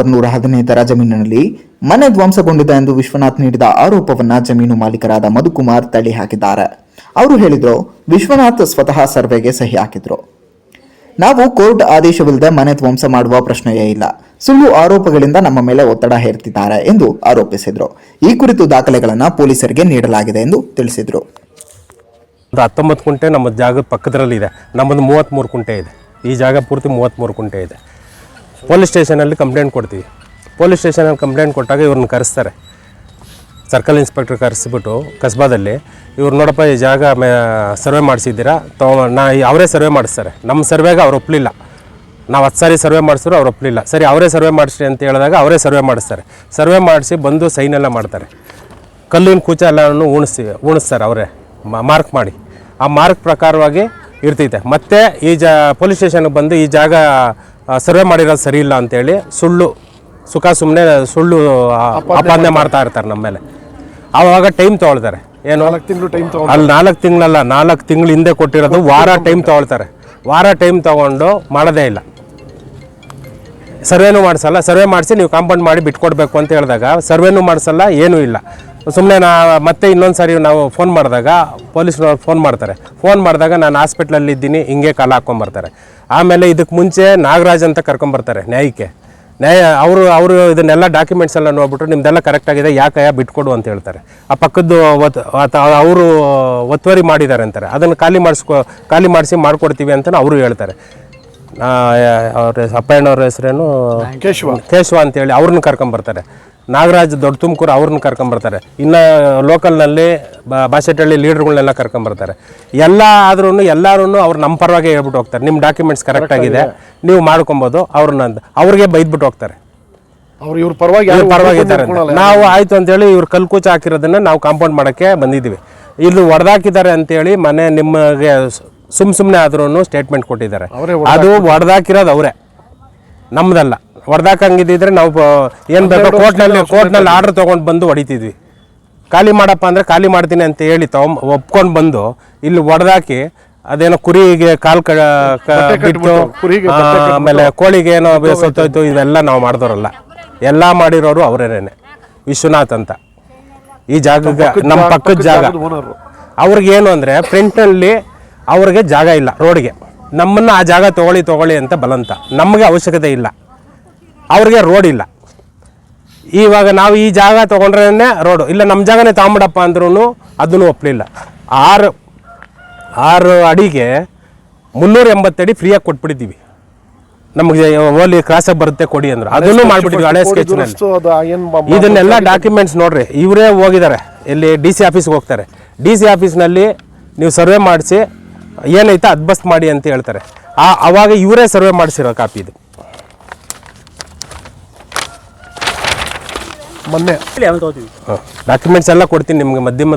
Number ನೂರ ಹದಿನೈದರ ಜಮೀನಿನಲ್ಲಿ ಮನೆ ಧ್ವಂಸಗೊಂಡಿದೆ ಎಂದು ವಿಶ್ವನಾಥ್ ನೀಡಿದ ಆರೋಪವನ್ನ ಜಮೀನು ಮಾಲೀಕರಾದ ಮಧುಕುಮಾರ್ ತಳ್ಳಿ ಹಾಕಿದ್ದಾರೆ. ಅವರು ಹೇಳಿದ್ರು, ವಿಶ್ವನಾಥ್ ಸ್ವತಃ ಸರ್ವೆಗೆ ಸಹಿ ಹಾಕಿದ್ರು. ನಾವು ಕೋರ್ಟ್ ಆದೇಶವಿಲ್ಲದೆ ಮನೆ ಧ್ವಂಸ ಮಾಡುವ ಪ್ರಶ್ನೆಯೇ ಇಲ್ಲ. ಸುಳ್ಳು ಆರೋಪಗಳಿಂದ ನಮ್ಮ ಮೇಲೆ ಒತ್ತಡ ಹೇರ್ತಿದ್ದಾರೆ ಎಂದು ಆರೋಪಿಸಿದ್ರು. ಈ ಕುರಿತು ದಾಖಲೆಗಳನ್ನು ಪೊಲೀಸರಿಗೆ ನೀಡಲಾಗಿದೆ ಎಂದು ತಿಳಿಸಿದ್ರು. ಒಂದು ಹತ್ತೊಂಬತ್ತು ಕುಂಟೆ ನಮ್ಮ ಜಾಗದ ಪಕ್ಕದಲ್ಲಿದೆ ನಮ್ಮದು ಮೂವತ್ತ್ಮೂರು ಕುಂಟೆ ಇದೆ. ಈ ಜಾಗ ಪೂರ್ತಿ ಮೂವತ್ತ್ಮೂರು ಕುಂಟೆ ಇದೆ. ಪೊಲೀಸ್ ಸ್ಟೇಷನಲ್ಲಿ ಕಂಪ್ಲೇಂಟ್ ಕೊಡ್ತೀವಿ. ಪೊಲೀಸ್ ಸ್ಟೇಷನಲ್ಲಿ ಕಂಪ್ಲೇಂಟ್ ಕೊಟ್ಟಾಗ ಇವ್ರನ್ನ ಕರೆಸ್ತಾರೆ. ಸರ್ಕಲ್ ಇನ್ಸ್ಪೆಕ್ಟರ್ ಕರೆಸಿಬಿಟ್ಟು ಕಸ್ಬಾದಲ್ಲಿ, ಇವ್ರು ನೋಡಪ್ಪ ಈ ಜಾಗ ಸರ್ವೆ ಮಾಡಿಸಿದ್ದೀರಾ? ತೊ ನಾ ಅವರೇ ಸರ್ವೆ ಮಾಡಿಸ್ತಾರೆ. ನಮ್ಮ ಸರ್ವೆಗೆ ಅವ್ರು ಒಪ್ಪಲಿಲ್ಲ ನಾವು ಹತ್ತು ಸಾರಿ ಸರ್ವೆ ಮಾಡಿಸಿದ್ರು ಅವ್ರು ಒಪ್ಪಲಿಲ್ಲ ಸರಿ, ಅವರೇ ಸರ್ವೆ ಮಾಡಿಸ್ರಿ ಅಂತ ಹೇಳಿದಾಗ ಅವರೇ ಸರ್ವೆ ಮಾಡಿಸ್ತಾರೆ. ಸರ್ವೆ ಮಾಡಿಸಿ ಬಂದು ಸೈನೆಲ್ಲ ಮಾಡ್ತಾರೆ. ಕಲ್ಲಿನ ಕೂಚ ಎಲ್ಲನೂ ಉಣಿಸಿ, ಉಣಿಸ್ತಾರೆ ಅವರೇ. ಮಾರ್ಕ್ ಮಾಡಿ. ಆ ಮಾರ್ಕ್ ಪ್ರಕಾರವಾಗಿ ಇರ್ತೈತೆ. ಮತ್ತೆ ಈ ಜಾ, ಪೊಲೀಸ್ ಸ್ಟೇಷನ್ಗೆ ಬಂದು ಈ ಜಾಗ ಸರ್ವೆ ಮಾಡಿರೋದು ಸರಿ ಇಲ್ಲ ಅಂತೇಳಿ ಸುಳ್ಳು ಸುಖ ಸುಮ್ಮನೆ ಸುಳ್ಳು ಅಪಾದನೆ ಆಪಾದನೆ ಮಾಡ್ತಾ ಇರ್ತಾರೆ ನಮ್ಮ ಮೇಲೆ. ಆವಾಗ ಟೈಮ್ ತೊಗೊಳ್ತಾರೆ. ಏನು? ತಿಂಗಳು ಟೈಮ್ ಅಲ್ಲಿ ನಾಲ್ಕು ತಿಂಗಳಲ್ಲ ನಾಲ್ಕು ತಿಂಗಳ ಹಿಂದೆ ಕೊಟ್ಟಿರೋದು ವಾರ ಟೈಮ್ ತೊಗೊಳ್ತಾರೆ. ವಾರ ಟೈಮ್ ತೊಗೊಂಡು ಮಾಡೋದೇ ಇಲ್ಲ. ಸರ್ವೇನೂ ಮಾಡಿಸಲ್ಲ. ಸರ್ವೆ ಮಾಡಿಸಿ ನೀವು ಕಾಂಪೌಂಡ್ ಮಾಡಿ ಬಿಟ್ಕೊಡ್ಬೇಕು ಅಂತ ಹೇಳಿದಾಗ ಸರ್ವೇನೂ ಮಾಡಿಸಲ್ಲ ಏನೂ ಇಲ್ಲ. ಸುಮ್ಮನೆ ನಾ ಮತ್ತೆ ಇನ್ನೊಂದು ಸಾರಿ ನಾವು ಫೋನ್ ಮಾಡಿದಾಗ ಪೊಲೀಸ್ನವ್ರು ಫೋನ್ ಮಾಡ್ತಾರೆ. ಫೋನ್ ಮಾಡಿದಾಗ ನಾನು ಹಾಸ್ಪಿಟ್ಲಲ್ಲಿ ಇದ್ದೀನಿ ಹಿಂಗೆ ಕಾಲ ಹಾಕ್ಕೊಂಬರ್ತಾರೆ ಆಮೇಲೆ ಇದಕ್ಕೆ ಮುಂಚೆ ನಾಗರಾಜ್ ಅಂತ ಕರ್ಕೊಂಬರ್ತಾರೆ ನ್ಯಾಯಕ್ಕೆ. ನ್ಯಾಯ ಅವರು ಅವರು ಇದನ್ನೆಲ್ಲ ಡಾಕ್ಯುಮೆಂಟ್ಸ್ ಎಲ್ಲ ನೋಡ್ಬಿಟ್ಟು ನಿಮ್ದೆಲ್ಲ ಕರೆಕ್ಟಾಗಿದೆ ಯಾಕಯ್ಯ ಬಿಟ್ಕೊಡು ಅಂತ ಹೇಳ್ತಾರೆ. ಆ ಪಕ್ಕದ್ದು ಒತ್ ಅವರು ಒತ್ತುವರಿ ಮಾಡಿದ್ದಾರೆ ಅಂತಾರೆ. ಅದನ್ನು ಖಾಲಿ ಮಾಡಿಸ್ಕೊ ಖಾಲಿ ಮಾಡಿಸಿ ಮಾಡಿಕೊಡ್ತೀವಿ ಅಂತ ಅವರು ಹೇಳ್ತಾರೆ. ಅವ್ರ ಅಪ್ಪಯ್ಯನವ್ರ ಹೆಸರೇನು? ಕೇಶವ. ಕೇಶವ ಅಂತೇಳಿ ಅವ್ರನ್ನ ಕರ್ಕೊಂಬರ್ತಾರೆ. ನಾಗರಾಜ್ ದೊಡ್ಡ ತುಮಕೂರು ಅವ್ರನ್ನ ಕರ್ಕೊಂಬರ್ತಾರೆ. ಇನ್ನು ಲೋಕಲ್ನಲ್ಲಿ ಬಾಸೆಟಳ್ಳಿ ಲೀಡರ್ಗಳನ್ನೆಲ್ಲ ಕರ್ಕೊಂಬರ್ತಾರೆ. ಎಲ್ಲ ಆದ್ರೂ ಎಲ್ಲರೂ ಅವ್ರು ನಮ್ಮ ಪರವಾಗಿ ಹೇಳ್ಬಿಟ್ಟು ಹೋಗ್ತಾರೆ. ನಿಮ್ಮ ಡಾಕ್ಯುಮೆಂಟ್ಸ್ ಕರೆಕ್ಟ್ ಆಗಿದೆ ನೀವು ಮಾಡ್ಕೊಬೋದು ಅವ್ರನ್ನ ಅಂತ ಅವ್ರಿಗೆ ಬೈದ್ಬಿಟ್ಟು ಹೋಗ್ತಾರೆ. ಅವ್ರು ಇವ್ರ ಪರವಾಗಿ ಯಾರು ಪರವಾಗಿ ಅಂತ. ನಾವು ಆಯಿತು ಅಂತೇಳಿ ಇವ್ರು ಕಲ್ಕೂಚ ಹಾಕಿರೋದನ್ನ ನಾವು ಕಾಂಪೌಂಡ್ ಮಾಡೋಕ್ಕೆ ಬಂದಿದ್ದೀವಿ. ಇಲ್ಲಿ ಅಂತ ಅಂತೇಳಿ ಮನೆ ನಿಮಗೆ ಸುಮ್ ಸುಮ್ಮನೆ ಆದ್ರೂ ಸ್ಟೇಟ್ಮೆಂಟ್ ಕೊಟ್ಟಿದ್ದಾರೆ. ಅವರೇ ಅದು ಹೊಡೆದಾಕಿರೋದು ಅವರೇ. ನಮ್ದಲ್ಲ. ಹೊಡೆದಾಕಂಗಿದ್ದಿದ್ರೆ ನಾವು ಏನು ಬೇಕೋ ಕೋರ್ಟ್ನಲ್ಲಿ ಕೋರ್ಟ್ನಲ್ಲಿ ಆರ್ಡರ್ ತೊಗೊಂಡು ಬಂದು ಹೊಡಿತಿದ್ವಿ. ಖಾಲಿ ಮಾಡಪ್ಪ ಅಂದ್ರೆ ಖಾಲಿ ಮಾಡ್ತೀನಿ ಅಂತ ಹೇಳಿ ತಗೊಂಡ್ ಒಪ್ಕೊಂಡು ಬಂದು ಇಲ್ಲಿ ಹೊಡೆದಾಕಿ ಅದೇನೋ ಕುರಿಗೆ ಕಾಲು ಕ ಬಿಟ್ಟು ಆಮೇಲೆ ಕೋಳಿಗೆ ಏನೋ ಸತ್ತೋಯ್ತು ಇವೆಲ್ಲ ನಾವು ಮಾಡಿದವರಲ್ಲ. ಎಲ್ಲ ಮಾಡಿರೋರು ಅವರೇನೆ ವಿಶ್ವನಾಥ್ ಅಂತ. ಈ ಜಾಗ ನಮ್ಮ ಪಕ್ಕದ ಜಾಗ ಓನರು ಅವ್ರಿಗೆ ಏನು ಅಂದರೆ ಫ್ರಂಟ್ನಲ್ಲಿ ಅವ್ರಿಗೆ ಜಾಗ ಇಲ್ಲ ರೋಡ್ಗೆ ನಮ್ಮನ್ನು ಆ ಜಾಗ ತೊಗೊಳ್ಳಿ ತೊಗೊಳ್ಳಿ ಅಂತ ಬಲಂತ ನಮಗೆ ಅವಶ್ಯಕತೆ ಇಲ್ಲ. ಅವ್ರಿಗೆ ರೋಡ್ ಇಲ್ಲ. ಇವಾಗ ನಾವು ಈ ಜಾಗ ತೊಗೊಂಡ್ರೇ ರೋಡು ಇಲ್ಲ ನಮ್ಮ ಜಾಗನೇ ತಗೊಂಬಿಡಪ್ಪ ಅಂದ್ರೂ ಅದನ್ನು ಒಪ್ಪಲಿಲ್ಲ ಆರು ಆರು ಅಡಿಗೆ ಮುನ್ನೂರ ಎಂಬತ್ತಡಿ ಫ್ರೀಯಾಗಿ ಕೊಟ್ಬಿಟ್ಟಿದ್ದೀವಿ. ನಮಗೆ ಓಲಿ ಕ್ರಾಸಾಗಿ ಬರುತ್ತೆ ಕೊಡಿ ಅಂದ್ರು. ಅದನ್ನು ಮಾಡಿಬಿಟ್ಟಿದ್ವಿ ಹಳೆ ಸ್ಕೆಚ್ನಲ್ಲಿ ಬ- ಇದನ್ನೆಲ್ಲ ಡಾಕ್ಯುಮೆಂಟ್ಸ್ ನೋಡ್ರಿ. ಇವರೇ ಹೋಗಿದ್ದಾರೆ. ಇಲ್ಲಿ ಡಿ ಸಿ ಆಫೀಸ್ಗೆ ಹೋಗ್ತಾರೆ. ಡಿ ಸಿ ಆಫೀಸ್ನಲ್ಲಿ ನೀವು ಸರ್ವೆ ಮಾಡಿಸಿ ಏನೈತೆ ಅದ್ಬಸ್ತ್ ಮಾಡಿ ಅಂತ ಹೇಳ್ತಾರೆ. ಆ ಅವಾಗ ಇವರೇ ಸರ್ವೆ ಮಾಡಿಸಿರೋ ಕಾಪಿ ಇದು. ಮೊನ್ನೆ. ಡಾಕ್ಯುಮೆಂಟ್ಸ್ ಎಲ್ಲ ಕೊಡ್ತೀನಿ ನಿಮಗೆ ಮಧ್ಯಮ